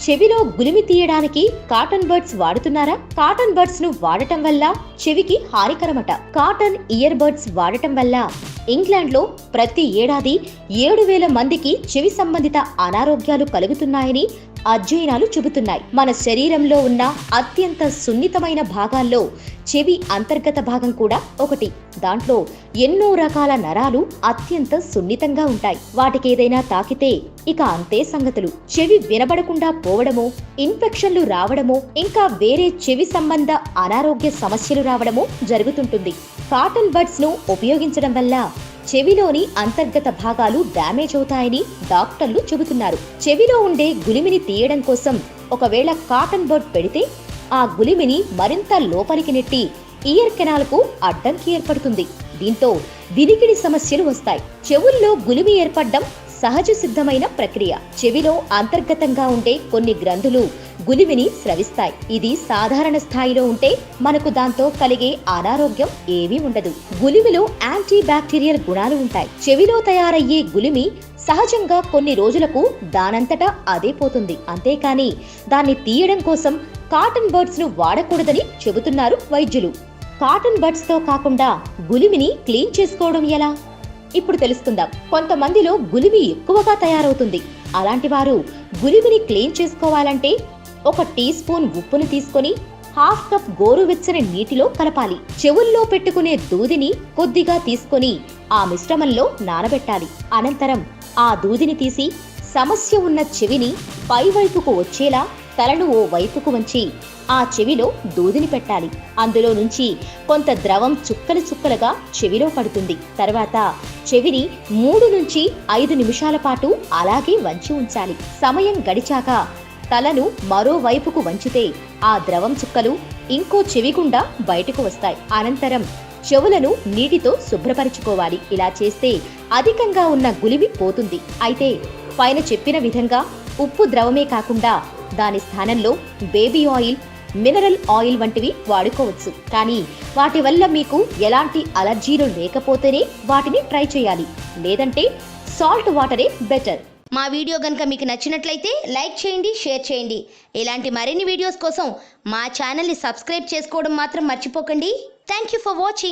చెవిలో గులిమి తీయడానికి కాటన్ బర్డ్స్ వాడుతున్నారా? కాటన్ బర్డ్స్ను వాడటం వల్ల చెవికి హానికరమట. కాటన్ ఇయర్ బర్డ్స్ వాడటం వల్ల ఇంగ్లాండ్లో ప్రతి ఏడాది ఏడు వేల మందికి చెవి సంబంధిత అనారోగ్యాలు కలుగుతున్నాయని అధ్యయనాలు చెబుతున్నాయి. మన శరీరంలో ఉన్న అత్యంత సున్నితమైన భాగాల్లో చెవి అంతర్గత భాగం కూడా ఒకటి. దాంట్లో ఎన్నో రకాల నరాలు అత్యంత సున్నితంగా ఉంటాయి. వాటికి ఏదైనా తాకితే ఇక అంతే సంగతులు. చెవి వినబడకుండా పోవడమో ఇన్ఫెక్షన్లు రావడమో ఇంకా వేరే చెవి సంబంధ అనారోగ్య సమస్యలు రావడమో జరుగుతుంటుంది. కాటన్ బడ్స్ను ఉపయోగించడం వల్ల చెవిలోని అంతర్గత భాగాలు డ్యామేజ్ అవుతాయని డాక్టర్లు చెబుతున్నారు. చెవిలో ఉండే గులిమిని తీయడం కోసం ఒకవేళ కాటన్ బర్డ్ పెడితే ఆ గులిమిని మరింత లోపలికి నెట్టి ఇయర్ కెనాల్కు అడ్డంకి ఏర్పడుతుంది. దీంతో వినికిడి సమస్యలు వస్తాయి. చెవుల్లో గులిమి ఏర్పడడం సహజ సిద్ధమైన ప్రక్రియ. చెవిలో అంతర్గతంగా ఉండే కొన్ని గ్రంథులు గులిమిని స్రవిస్తాయి. ఇది సాధారణ స్థాయిలో ఉంటే మనకు దాంతో కలిగే అనారోగ్యం ఏమీ ఉండదు. గులిమిలో యాంటీ బ్యాక్టీరియల్ గుణాలు ఉంటాయి. చెవిలో తయారయ్యే గులిమి సహజంగా కొన్ని రోజులకు దానంతటా అదే పోతుంది. అంతేకాని దాన్ని తీయడం కోసం కాటన్ బర్డ్స్ను వాడకూడదని చెబుతున్నారు వైద్యులు. కాటన్ బడ్స్తో కాకుండా గులిమిని క్లీన్ చేసుకోవడం ఎలా? ఇప్పుడు తెలుసుకుందాం. కొంతమందిలో గులిమి ఎక్కువగా తయారవుతుంది. అలాంటి వారు గులిమిని క్లీన్ చేసుకోవాలంటే ఒక టీ స్పూన్ ఉప్పును తీసుకొని హాఫ్ కప్ గోరువెచ్చని నీటిలో కలపాలి. చెవుల్లో పెట్టుకునే దూదిని కొద్దిగా తీసుకొని ఆ మిశ్రమంలో నానబెట్టాలి. అనంతరం ఆ దూదిని తీసి సమస్య ఉన్న చెవిని పైవైపుకు వచ్చేలా తలను ఓ వైపుకు వంచి ఆ చెవిలో దూదిని పెట్టాలి. అందులో నుంచి కొంత ద్రవం చుక్కలు చుక్కలుగా చెవిలో పడుతుంది. తర్వాత చెవిని మూడు నుంచి ఐదు నిమిషాల పాటు అలాగే వంచి ఉంచాలి. సమయం గడిచాక తలను మరోవైపుకు వంచితే ఆ ద్రవం చుక్కలు ఇంకో చెవి గుండా బయటకు వస్తాయి. అనంతరం చెవులను నీటితో శుభ్రపరచుకోవాలి. ఇలా చేస్తే అధికంగా ఉన్న గులివి పోతుంది. అయితే పైన చెప్పిన విధంగా ఉప్పు ద్రవమే కాకుండా దాని స్థానంలో బేబీ ఆయిల్ మినరల్ ఆయిల్ వంటివి వాడుకోవచ్చు. కానీ వాటి వల్ల మీకు ఎలాంటి అలర్జీలు లేకపోతేనే వాటిని ట్రై చేయాలి. లేదంటే సాల్ట్ వాటరే బెటర్. మా వీడియో కనుక మీకు నచ్చినట్లయితే లైక్ చేయండి షేర్ చేయండి. ఇలాంటి మరిన్ని వీడియోస్ కోసం మా ఛానల్ని సబ్స్క్రైబ్ చేసుకోవడం మాత్రం మర్చిపోకండి. Thank you for watching.